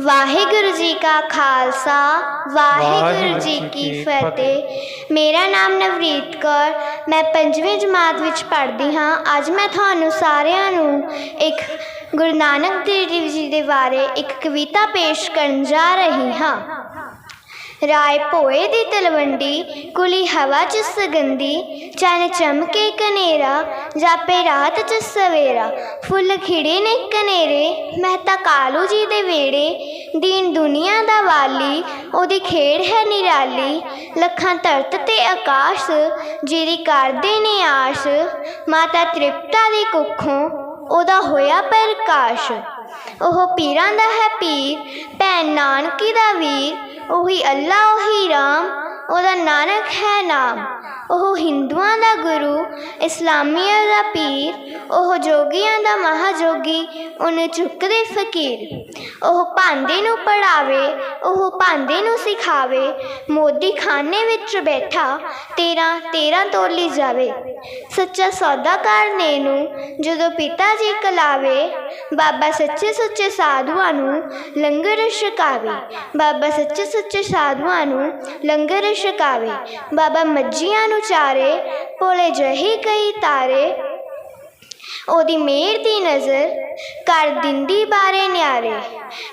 ਵਾਹਿਗੁਰੂ ਜੀ ਕਾ ਖਾਲਸਾ ਵਾਹਿਗੁਰੂ ਜੀ ਕੀ ਫਤਿਹ। ਮੇਰਾ ਨਾਮ ਨਵਰੀਤ ਕੌਰ ਮੈਂ ਪੰਜਵੀਂ ਜਮਾਤ ਵਿੱਚ ਪੜ੍ਹਦੀ ਹਾਂ। ਅੱਜ ਮੈਂ ਤੁਹਾਨੂੰ ਸਾਰਿਆਂ ਨੂੰ ਇੱਕ ਗੁਰੂ ਨਾਨਕ ਦੇਵ ਜੀ ਦੇ ਬਾਰੇ ਇੱਕ ਕਵਿਤਾ ਪੇਸ਼ ਕਰਨ ਜਾ ਰਹੀ ਹਾਂ। ਰਾਏ ਭੋਏ ਦੀ ਤਲਵੰਡੀ ਕੁਲੀ ਹਵਾ ਚ ਸੁਗੰਧੀ ਚੰਨ ਚਮਕੇ ਕਨੇਰਾ ਜਾਪੇ ਰਾਤ ਚ ਸਵੇਰਾ ਫੁੱਲ ਖਿੜੇ ਨੇ ਕਨੇਰੇ ਮਹਿਤਾ ਕਾਲੂ ਜੀ ਦੇ ਵੇੜੇ ਦੀਨ ਦੁਨੀਆ ਦਾ ਵਾਲੀ, ਉਹਦੀ ਖੇਡ ਹੈ ਨਿਰਾਲੀ। ਲੱਖਾਂ ਧਰਤ ਤੇ ਆਕਾਸ਼, ਜਿਹਦੀ ਕਰਦੇ ਨੇ ਆਸ। ਮਾਤਾ ਤ੍ਰਿਪਤਾ ਦੀ ਕੁੱਖੋਂ ਉਹਦਾ ਹੋਇਆ ਪ੍ਰਕਾਸ਼। ਉਹ ਪੀਰਾਂ ਦਾ ਹੈ ਪੀਰ, ਭੈਣ ਨਾਨਕੀ ਦਾ ਵੀਰ। ਉਹੀ ਅੱਲਾ, ਉਹੀ ਰਾਮ, ਉਹਦਾ ਨਾਨਕ ਹੈ ਨਾਮ। ਉਹ ਹਿੰਦੂਆਂ ਦਾ ਗੁਰੂ, ਇਸਲਾਮੀਆਂ ਦਾ ਪੀਰ, ਉਹ ਜੋਗੀਆਂ ਦਾ ਮਹਾਜੋਗੀ, ਉਹਨੂੰ ਚੁੱਕਦੇ ਫਕੀਰ। ਉਹ ਭਾਂਡੇ ਨੂੰ ਪੜਾਵੇ, ਉਹ ਭਾਂਡੇ ਨੂੰ ਸਿਖਾਵੇ, ਮੋਦੀ ਖਾਨੇ ਵਿੱਚ ਬੈਠਾ, ਤੇਰਾ ਤੇਰਾ ਤੋਲੀ ਜਾਵੇ। ਸੱਚਾ ਸੌਦਾਕਾਰ ਨੇ ਨੂੰ ਜਦੋਂ ਪਿਤਾ ਜੀ ਕਲਾਵੇ, ਬਾਬਾ ਸੱਚੇ ਸੱਚੇ ਸਾਧੂਆਂ ਨੂੰ ਲੰਗਰ ਛਕਾਵੇ। ਬਾਬਾ ਸੱਚੇ ਸੁੱਚੇ ਸਾਧੂਆਂ ਨੂੰ ਲੰਗਰ ਛਕਾਵੇ। ਬਾਬਾ ਮੱਝੀਆਂ ਨੂੰ ਚਾਰੇ ਭੋਲੇ ਜਹੀ ਕਈ ਤਾਰੇ। ਉਹਦੀ ਮੇਰ ਦੀ ਨਜ਼ਰ ਕਰ ਦਿੰਦੀ ਬਾਰੇ ਨਿਆਰੇ।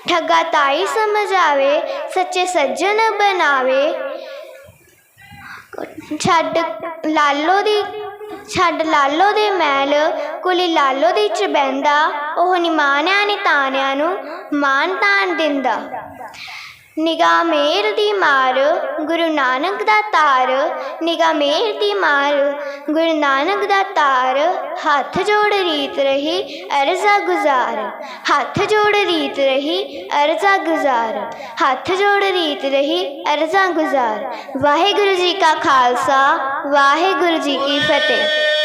ਠੱਗਾ ਤਾਈ ਸਮਝ ਆਵੇ, ਸੱਚੇ ਸੱਜਣ ਬਣਾਵੇ। ਛੱਡ ਲਾਲੋ ਦੀ, ਛੱਡ ਲਾਲੋ ਦੇ ਮੈਲ, ਕੁਲੀ ਲਾਲੋ ਦੀ ਚ ਬੈੰਦਾ ਉਹ ਨਿਮਾਣਿਆਂ ਨਿਤਾਣਿਆਂ ਨੂੰ ਮਾਨ ਤਾਨ ਦਿੰਦਾ। ਨਿਗਾ ਮੇਰ ਦੀ ਮਾਰ, ਗੁਰੂ ਨਾਨਕ ਦਾ ਤਾਰ ਨਿਗਾ ਮੇਰ ਦੀ ਮਾਰ, ਗੁਰੂ ਨਾਨਕ ਦਾ ਤਾਰ, ਹੱਥ ਜੋੜ ਰੀਤ ਰਹੀ ਅਰਜ਼ਾ ਗੁਜ਼ਾਰ, ਹੱਥ ਜੋੜ ਰੀਤ ਰਹੀ ਅਰਜ਼ਾ ਗੁਜ਼ਾਰ, ਹੱਥ ਜੋੜ ਰੀਤ ਰਹੀ ਅਰਜ਼ਾ ਗੁਜ਼ਾਰ। ਵਾਹਿਗੁਰੂ ਜੀ ਕਾ ਖਾਲਸਾ, ਵਾਹਿਗੁਰੂ ਜੀ ਕੀ ਫਤਿਹ।